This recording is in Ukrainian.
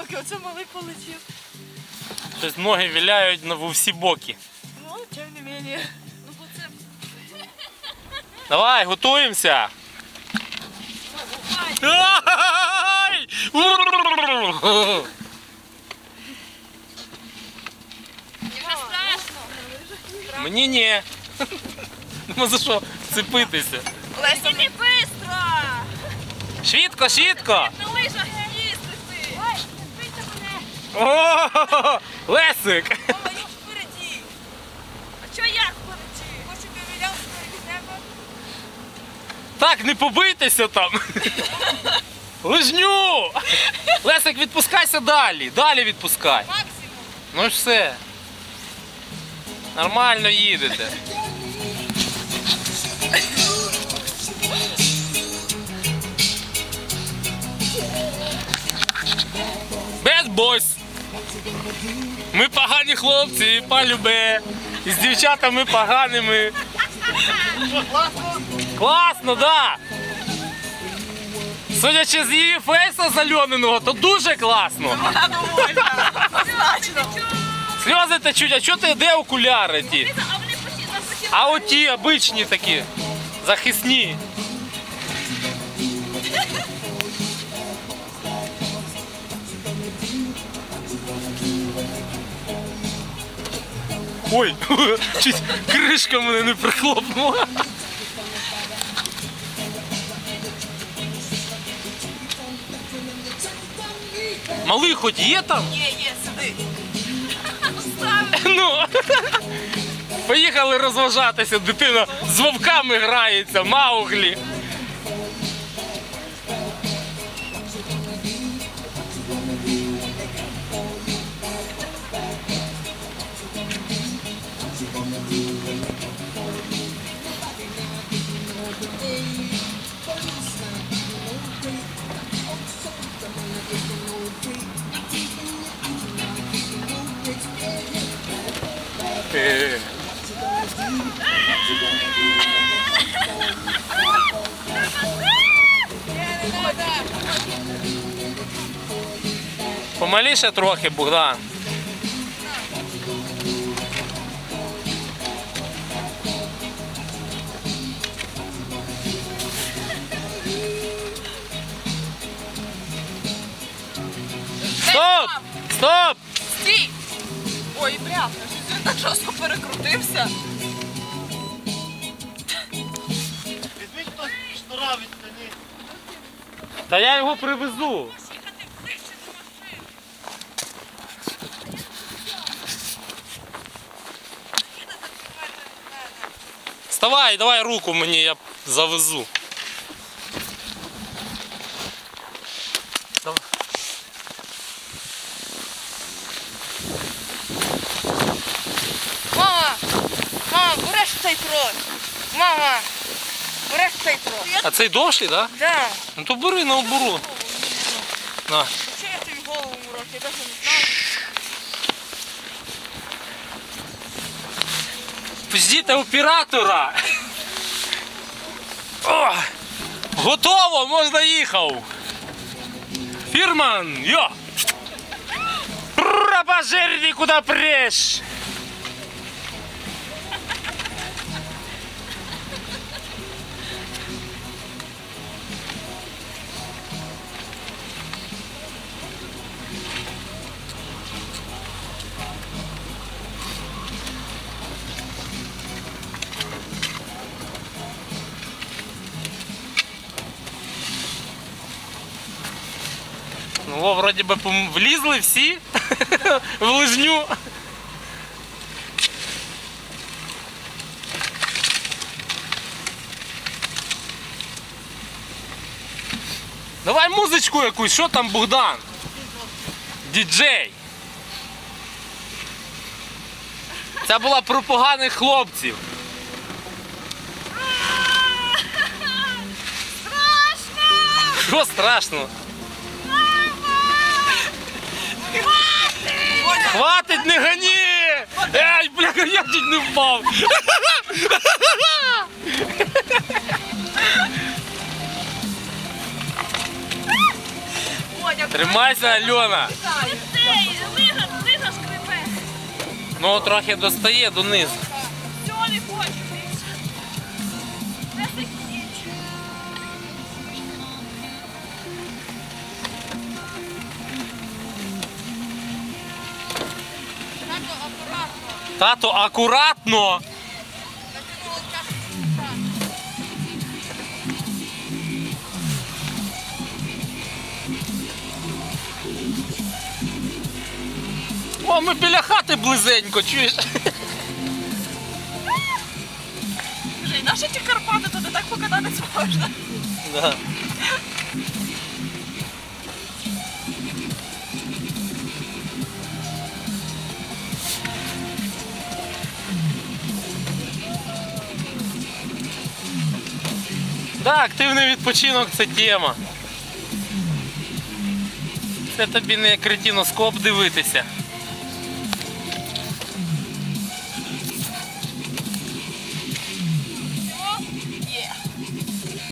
палки, оце малий полетів. Щось ноги віляють на- в усі боки. Ну, тим не менее. Ну, бо це Давай, готуємося. Ай! страшно. Мені ні. Ну за що цепитися? Леся, не бистро! Швидко, швидко! На лижах О, Лесик! Впереді! А чого я впереді? Хочу перевіряв тебе. Так, не побийтеся там. Лижню! Лесик, відпускайся далі. Далі відпускай. Максимум! Ну ж все. Нормально їдете. Ми погані хлопці, полюбе. З дівчатами поганими. Класно, да. Судячи з її фейса зальоненого, то дуже класно. Вона довольна! Однозначно! Сльози течуть, а чого ти де окуляри ті? А оті обичні такі, захисні. Ой, чуть кришка мене не прихлопнула. Малий хоч є там? Є, є, сиди. Ну, поїхали розважатися, дитина з вовками грається, мауглі. Помаліше трохи, Богдан. Стоп! Стоп! Стій! Ой, бляха, так жорстко перекрутився. Та я його привезу. Вставай, давай руку мені, я завезу. Давай. Мама! Мама, береш цей трос! Мама! Цей трос! А цей довший, так? Да? Да. Ну то бери на оборот. На. Що я тобі голову мороз? Я навіть не знаю. Пустіть оператора. О, готово, можна їхав. Фірман, йо! Рабажерні, куди преш? Ну, о, вроді би влізли всі в лижню. Давай музичку якусь, що там Богдан? Діджей. Це була про поганих хлопців. Страшно! Що страшно? Хватить, не гони! Ей, бля, я чуть не впав! Тримайся, Альона! Ну трохи достає донизу. Тато, акуратно! О, ми біля хати близенько, чуєш? Наші ті Карпати, туди так покататись можна. Да. Да, активний відпочинок це тема. Це тобі не кретіноскоп дивитися.